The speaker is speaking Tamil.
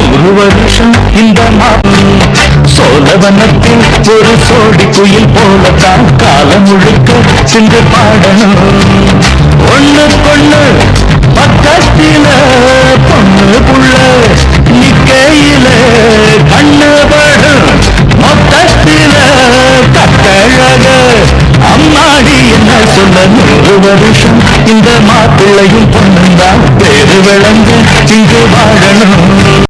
நூறு வருஷம் இந்த மாதம். சோழவனத்தில் ஒரு சோடி குயில் போலத்தான் காலம் முழுக்க சிந்து பாடணும். ஒண்ணு கொண்ணு பக்கத்தில பொண்ணு புள்ள நிக்கையில கண்ணு படும். மொத்தத்தில கட்டழக. அம்மாடி என்ன சொல்ல நூறு வருஷம் இந்த மாப்பிள்ளையும் பொண்ணுந்தான். பேரு விளங்கு இங்கு வாழணும்.